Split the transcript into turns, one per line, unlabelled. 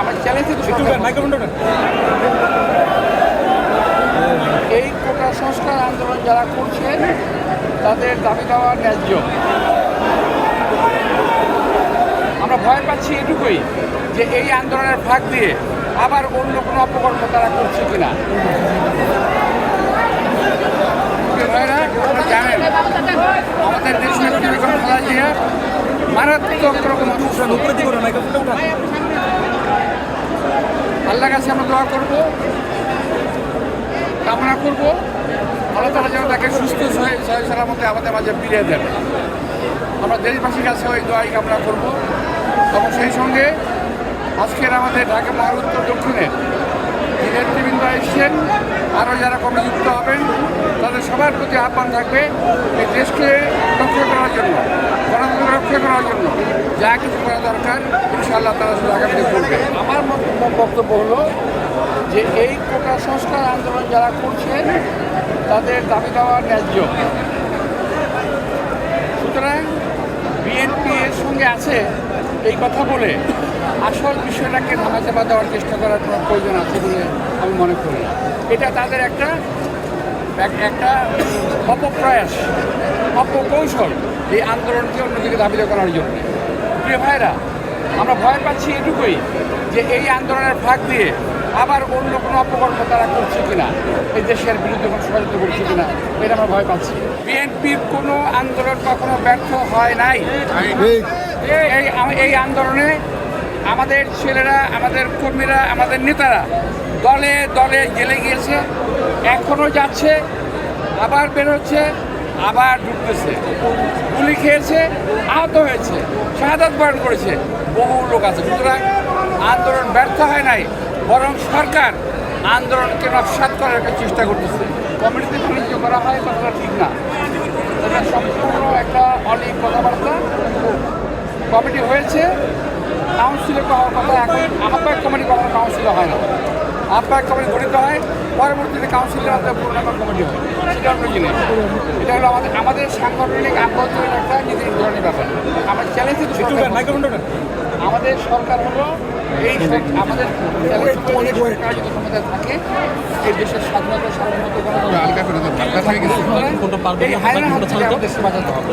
আমার চ্যালেঞ্জ এই কোটা সংস্কার আন্দোলন যারা করছেন তাদের দাবি দেওয়া ন্যায্য। আমরা ভয় পাচ্ছি এটুকুই যে এই আন্দোলনের ফাঁক দিয়ে আবার অন্য কোনো অপকর্ম তারা করছে কিনা। জানেন আমাদের দেশ মারাত্মক রকম অসুস্থ। আল্লাহ কাছে আমরা দোয়া করব, কামনা করব। আল্লাহ তারা যেন তাকে সুস্থ সহি সালামতে আমাদের মাঝে ফিরিয়ে দেন। আমরা দেশবাসীর কাছে ওই দোয়াই কামনা করব। এবং সেই সঙ্গে আজকের আমাদের ঢাকা মহার উত্তর দক্ষিণে যে নেতৃবৃন্দ এসছেন, আরও যারা কমে যুক্ত হবেন, তাদের সবার প্রতি আহ্বান থাকবে এই দেশকে রক্ষা করার জন্য। গণতন্ত্র করার জন্য যা কিছু করা দরকার, ইনশাআল্লাহ তারা শুধু আগামীতে করবে। আমার বক্তব্য হলো যে এই কোটা সংস্কার আন্দোলন যারা করছেন তাদের দাবি দেওয়া ন্যায্য। সুতরাং বিএনপি এর সঙ্গে আছে এই কথা বলে আসল বিষয়টাকে ধামাচাপা দেওয়ার চেষ্টা করার কোনো প্রয়োজন আছে বলে আমি মনে করি এটা তাদের একটা এক- একটা অপপ্রয়াস। অপকৌশল এই আন্দোলনকে অন্যদিকে ধাবিত করার জন্য। প্রিয় ভাইরা আমরা ভয় পাচ্ছি এটুকুই যে এই আন্দোলনের ফাঁক দিয়ে আবার অন্য কোনো অপকর্ম তারা করছে কিনা, এই দেশের বিরুদ্ধে কোনো ষড়যন্ত্র করছে কিনা, এটা আমরা ভয় পাচ্ছি। বিএনপির কোনো আন্দোলন কখনো ব্যর্থ হয় নাই। এই- এই আন্দোলনে আমাদের ছেলেরা, আমাদের কর্মীরা, আমাদের নেতারা দলে দলে জেলে গিয়েছে এখনও যাচ্ছে, আবার বেরোচ্ছে আবার ঢুকতেছে। গুলি খেয়েছে, আহত হয়েছে, শাহাদাত বরণ করেছে, বহু লোক আছে। সুতরাং আন্দোলন ব্যর্থ হয় নাই, বরং সরকার আন্দোলনকে নস্বাত করার একটা চেষ্টা করতেছে। কমিটিতে বাণিজ্য করা হয়, কথাটা ঠিক না। এটা সম্পূর্ণ একটা অলিক কথাবার্তা। কমিটি হয়েছে কাউন্সিলে কথা এখন আহ্বায়ক কমিটি কখনো কাউন্সিলে হয় না। আহ্বায়ক কমিটি গঠিত হয় পরবর্তীতে কাউন্সিলের মধ্যে পূর্ণাঙ্গ কমিটি হয়। সেটা অন্য জিনিস। এটা হলো আমাদের আমাদের সাংগঠনিক আভ্যন্তরীণ একটা নিজের ধরনের ব্যাপার। আমার চ্যালেঞ্জ আমাদের সরকার হলো এই আমাদের এই ক্ষমতায় থাকে। এই দেশের স্বাধীনতা সার্বভৌমত্ব গণতন্ত্র এই হায়না হাত থেকে আমাদের দেশকে বাঁচাতে হবে।